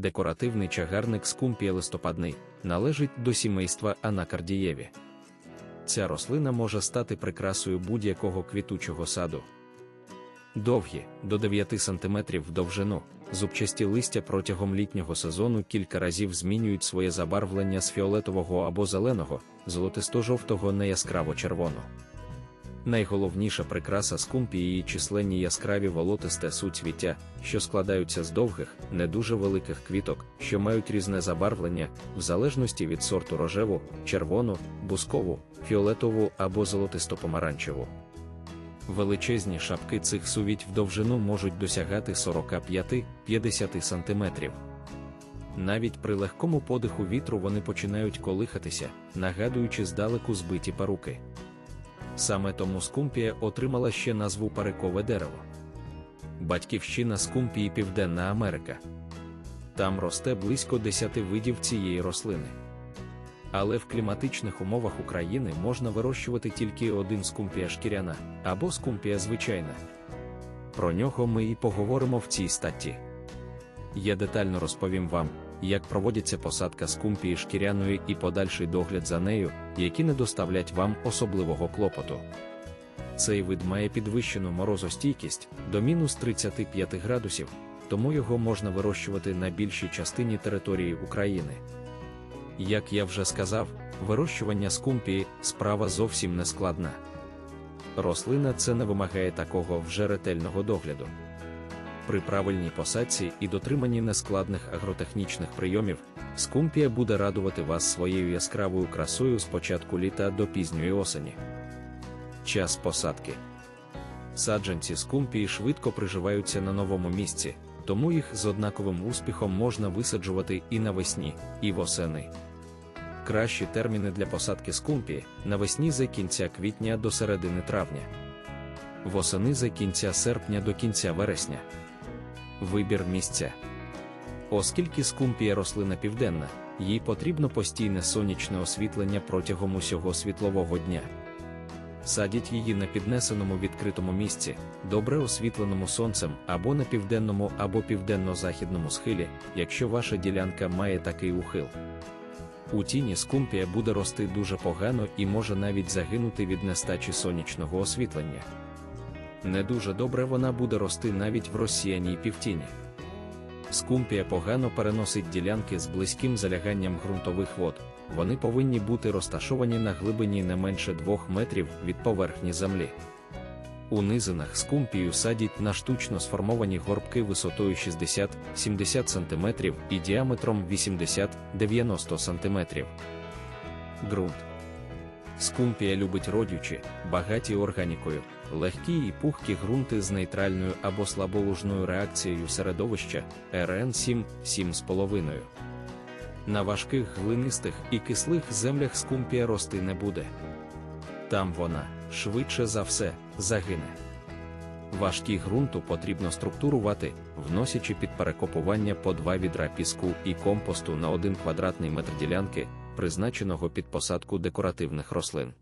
декоративний чагарник скумпія листопадний, належить до сімейства анакардієві. Ця рослина може стати прикрасою будь-якого квітучого саду. Довгі до 9 см довжину, зубчасті листя протягом літнього сезону кілька разів змінюють своє забарвлення з фіолетового або зеленого, золотисто-жовтого на яскраво червоно. Найголовніша прикраса скумпії її численні яскраві волотисте суцвіття, що складаються з довгих, не дуже великих квіток, що мають різне забарвлення, в залежності від сорту рожеву, червону, бускову, фіолетову або золотисто-помаранчеву. Величезні шапки цих сувіть в довжину можуть досягати 45-50 см. Навіть при легкому подиху вітру вони починають колихатися, нагадуючи здалеку збиті паруки. Саме тому скумпія отримала ще назву парикове дерево. Батьківщина скумпії Південна Америка. Там росте близько 10 видів цієї рослини. Але в кліматичних умовах України можна вирощувати тільки один скумпія шкіряна або скумпія звичайна. Про нього ми і поговоримо в цій статті. Я детально розповім вам, як проводиться посадка скумпії шкіряної і подальший догляд за нею, які не доставлять вам особливого клопоту. Цей вид має підвищену морозостійкість до мінус 35 градусів, тому його можна вирощувати на більшій частині території України. Як я вже сказав, вирощування скумпії справа зовсім не складна. Рослина це не вимагає такого вже ретельного догляду. При правильній посадці і дотриманні нескладних агротехнічних прийомів, скумпія буде радувати вас своєю яскравою красою з початку літа до пізньої осені. Час посадки саджанці скумпії швидко приживаються на новому місці, тому їх з однаковим успіхом можна висаджувати і навесні, і восени. Кращі терміни для посадки скумпії навесні за кінця квітня до середини травня, восени за кінця серпня до кінця вересня. Вибір місця. Оскільки скумпія рослина південна, їй потрібно постійне сонячне освітлення протягом усього світлового дня. Садіть її на піднесеному відкритому місці, добре освітленому сонцем або на південному або південно-західному схилі, якщо ваша ділянка має такий ухил. У тіні скумпія буде рости дуже погано і може навіть загинути від нестачі сонячного освітлення. Не дуже добре вона буде рости навіть в розсіяній півтіні. Скумпія погано переносить ділянки з близьким заляганням ґрунтових вод, вони повинні бути розташовані на глибині не менше 2 метрів від поверхні землі. У низинах скумпію садять на штучно сформовані горбки висотою 60-70 см і діаметром 80-90 см. Ґрунт Скумпія любить родючі, багаті органікою, легкі і пухкі ґрунти з нейтральною або слаболужною реакцією середовища РН 7 7,5. На важких глинистих і кислих землях скумпія рости не буде. Там вона, швидше за все, загине. Важкі ґрунту потрібно структурувати, вносячи під перекопування по два відра піску і компосту на один квадратний метр ділянки, призначеного під посадку декоративних рослин.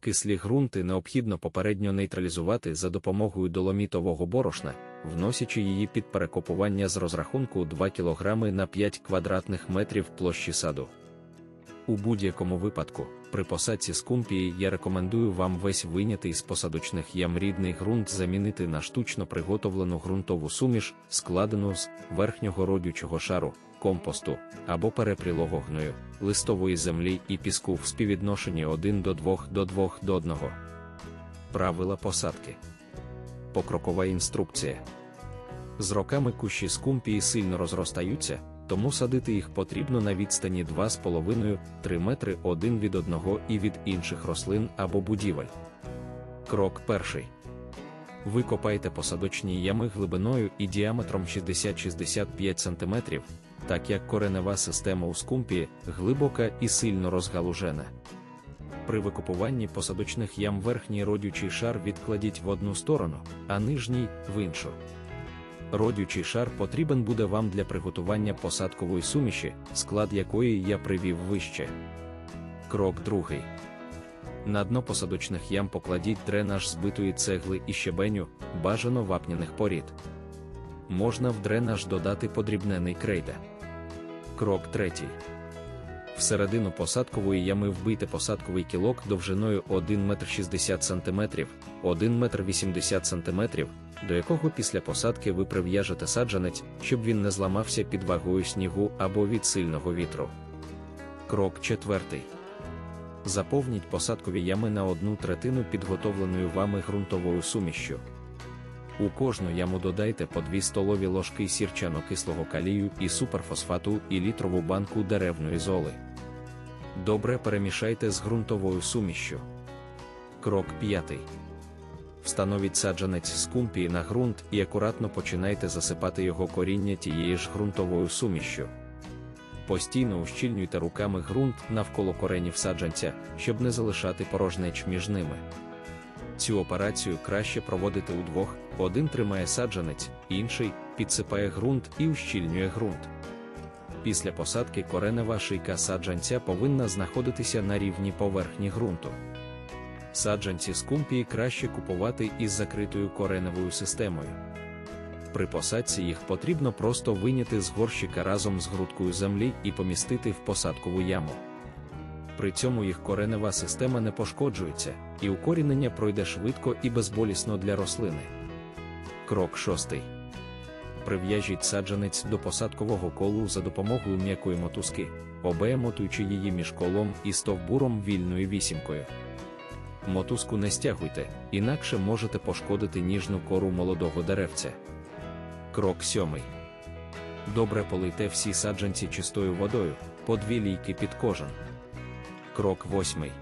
Кислі ґрунти необхідно попередньо нейтралізувати за допомогою доломітового борошна, вносячи її під перекопування з розрахунку 2 кг на 5 квадратних метрів площі саду. У будь-якому випадку, при посадці скумпії я рекомендую вам весь винятий з посадочних ям рідний ґрунт замінити на штучно приготовлену ґрунтову суміш, складену з верхнього родючого шару, компосту або перепрілого гною, листової землі і піску в співвідношенні 1 до 2 до 2 до 1. Правила посадки. Покрокова інструкція. З роками кущі скумпії сильно розростаються, тому садити їх потрібно на відстані 2,5-3 метри один від одного і від інших рослин або будівель. Крок перший. Викопайте посадочні ями глибиною і діаметром 60-65 см, так як коренева система у скумпії глибока і сильно розгалужена. При викопуванні посадочних ям верхній родючий шар відкладіть в одну сторону, а нижній в іншу. Родючий шар потрібен буде вам для приготування посадкової суміші, склад якої я привів вище. Крок другий. На дно посадочних ям покладіть дренаж збитої цегли і щебеню, бажано вапняних порід. можна в дренаж додати подрібнений крейда. Крок третій. Всередину посадкової ями вбийте посадковий кілок довжиною 1 метр 60 см, 1 метр 80 см, до якого після посадки ви прив'яжете саджанець, щоб він не зламався під вагою снігу або від сильного вітру. Крок четвертий. Заповніть посадкові ями на одну третину підготовленою вами ґрунтовою сумішшю. У кожну яму додайте по 2 столові ложки сірчано-кислого калію і суперфосфату і літрову банку деревної золи. Добре перемішайте з ґрунтовою сумішшю. Крок 5. Встановіть саджанець з кумпії на ґрунт і акуратно починайте засипати його коріння тією ж ґрунтовою сумішшю. Постійно ущільнюйте руками ґрунт навколо коренів саджанця, щоб не залишати порожнеч між ними. Цю операцію краще проводити удвох: один тримає саджанець, інший підсипає ґрунт і ущільнює ґрунт. Після посадки коренева шийка саджанця повинна знаходитися на рівні поверхні ґрунту. Саджанці з кумпії краще купувати із закритою кореневою системою. При посадці їх потрібно просто виняти з горщика разом з грудкою землі і помістити в посадкову яму. При цьому їх коренева система не пошкоджується, і укорінення пройде швидко і безболісно для рослини. Крок шостий. Прив'яжіть саджанець до посадкового колу за допомогою м'якої мотузки, обемотуючи її між колом і стовбуром вільною вісімкою. Мотузку не стягуйте, інакше можете пошкодити ніжну кору молодого деревця. Крок сьомий. Добре полийте всі саджанці чистою водою, по дві лійки під кожен. Крок восьмий.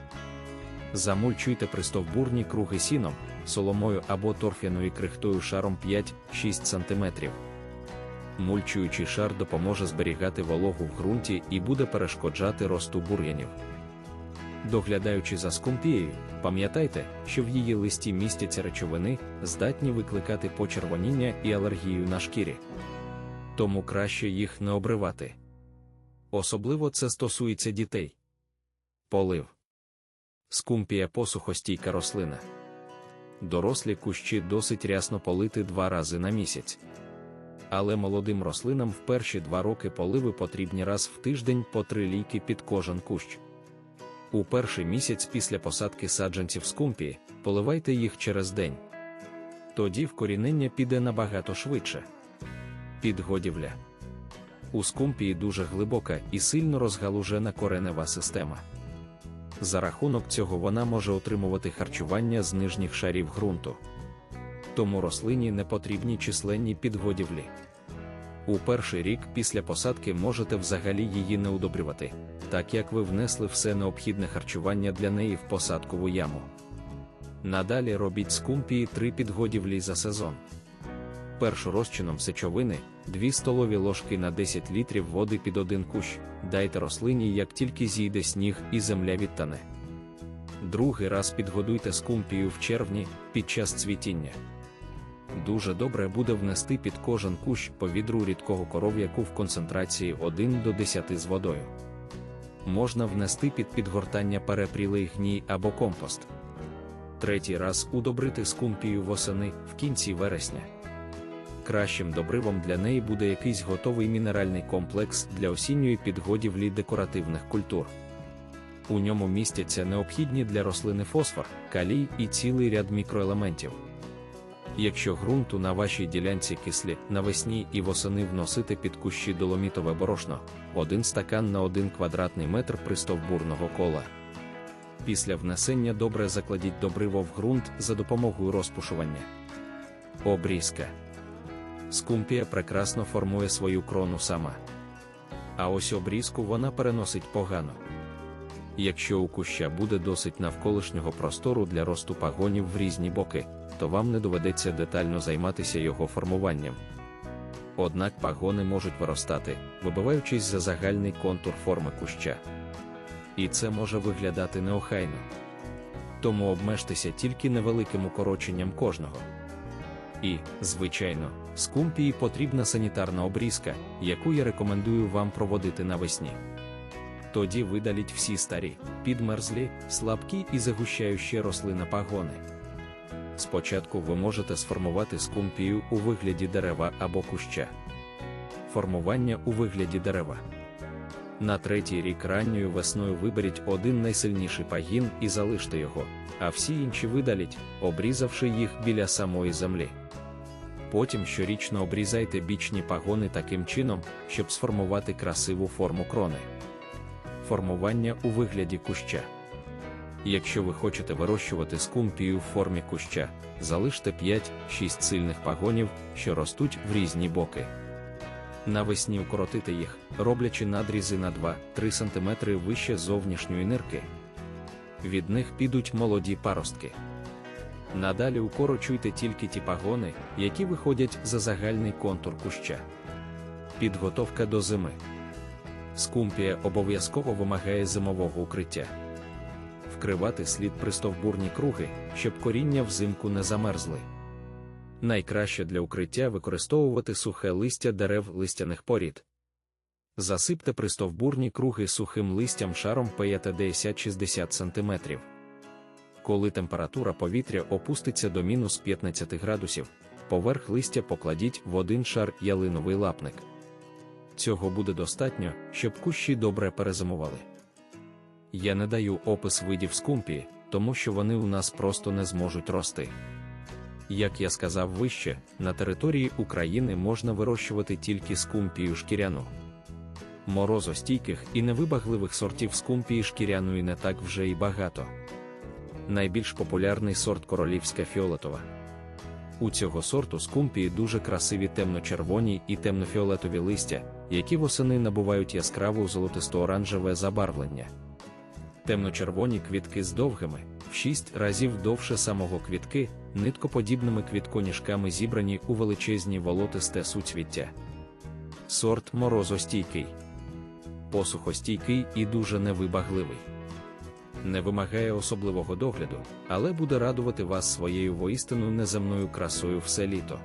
Замульчуйте пристовбурні круги сіном, соломою або торфяною крихтою шаром 5-6 см. Мульчуючий шар допоможе зберігати вологу в ґрунті і буде перешкоджати росту бур'янів. Доглядаючи за скумпією, пам'ятайте, що в її листі містяться речовини, здатні викликати почервоніння і алергію на шкірі. Тому краще їх не обривати. Особливо це стосується дітей. Полив. Скумпія посухостійка рослина. Дорослі кущі досить рясно полити два рази на місяць. Але молодим рослинам в перші два роки поливи потрібні раз в тиждень по три лійки під кожен кущ. У перший місяць після посадки саджанців скумпії поливайте їх через день. Тоді вкорінення піде набагато швидше. Підгодівля. У скумпії дуже глибока і сильно розгалужена коренева система. За рахунок цього вона може отримувати харчування з нижніх шарів ґрунту. Тому рослині не потрібні численні підгодівлі. У перший рік після посадки можете взагалі її не удобрювати, так як ви внесли все необхідне харчування для неї в посадкову яму. Надалі робіть з кумпії три підгодівлі за сезон. Першу розчином сечовини 2 столові ложки на 10 літрів води під один кущ, дайте рослині, як тільки зійде сніг і земля відтане. Другий раз підгодуйте скумпію в червні під час цвітіння. Дуже добре буде внести під кожен кущ по відру рідкого коров'яку в концентрації 1 до 10 з водою. Можна внести під підгортання перепрілий гній або компост. Третій раз удобрити скумпію восени в кінці вересня. Кращим добривом для неї буде якийсь готовий мінеральний комплекс для осінньої підгодівлі декоративних культур. У ньому містяться необхідні для рослини фосфор, калій і цілий ряд мікроелементів. Якщо ґрунту на вашій ділянці кислі навесні і восени вносити під кущі доломітове борошно, один стакан на один квадратний метр пристовбурного кола. Після внесення добре закладіть добриво в ґрунт за допомогою розпушування. Обрізка. Скумпія прекрасно формує свою крону сама. А ось обрізку вона переносить погано. Якщо у куща буде досить навколишнього простору для росту пагонів в різні боки, то вам не доведеться детально займатися його формуванням. Однак пагони можуть виростати, вибиваючись за загальний контур форми куща. І це може виглядати неохайно. Тому обмежтеся тільки невеликим укороченням кожного. І, звичайно, скумпії потрібна санітарна обрізка, яку я рекомендую вам проводити навесні. Тоді видаліть всі старі, підмерзлі, слабкі і загущаючі рослина пагони. Спочатку ви можете сформувати скумпію у вигляді дерева або куща. Формування у вигляді дерева. На третій рік ранньою весною виберіть один найсильніший пагін і залиште його, а всі інші видаліть, обрізавши їх біля самої землі. Потім щорічно обрізайте бічні пагони таким чином, щоб сформувати красиву форму крони. Формування у вигляді куща. Якщо ви хочете вирощувати скумпію в формі куща, залиште 5-6 сильних пагонів, що ростуть в різні боки. Навесні укоротити їх, роблячи надрізи на 2-3 см вище зовнішньої нирки. Від них підуть молоді паростки. Надалі укорочуйте тільки ті пагони, які виходять за загальний контур куща. Підготовка до зими. Скумпія обов'язково вимагає зимового укриття. Вкривати слід пристовбурні круги, щоб коріння взимку не замерзли. Найкраще для укриття використовувати сухе листя дерев листяних порід. Засипте пристовбурні круги сухим листям шаром 50-60 см. Коли температура повітря опуститься до мінус 15 градусів, поверх листя покладіть в один шар ялиновий лапник. Цього буде достатньо, щоб кущі добре перезимували. Я не даю опис видів скумпії, тому що вони у нас просто не зможуть рости. Як я сказав вище, на території України можна вирощувати тільки скумпію шкіряну. Морозостійких і невибагливих сортів скумпії шкіряної не так вже і багато. Найбільш популярний сорт королівська фіолетова. У цього сорту скумпії дуже красиві темно-червоні і темно-фіолетові листя, які восени набувають яскраву золотисто-оранжеве забарвлення. Темно-червоні квітки з довгими, в 6 разів довше самого квітки, ниткоподібними квітконіжками зібрані у величезні волотисте суцвіття. Сорт морозостійкий, посухостійкий і дуже невибагливий. Не вимагає особливого догляду, але буде радувати вас своєю воістину неземною красою все літо.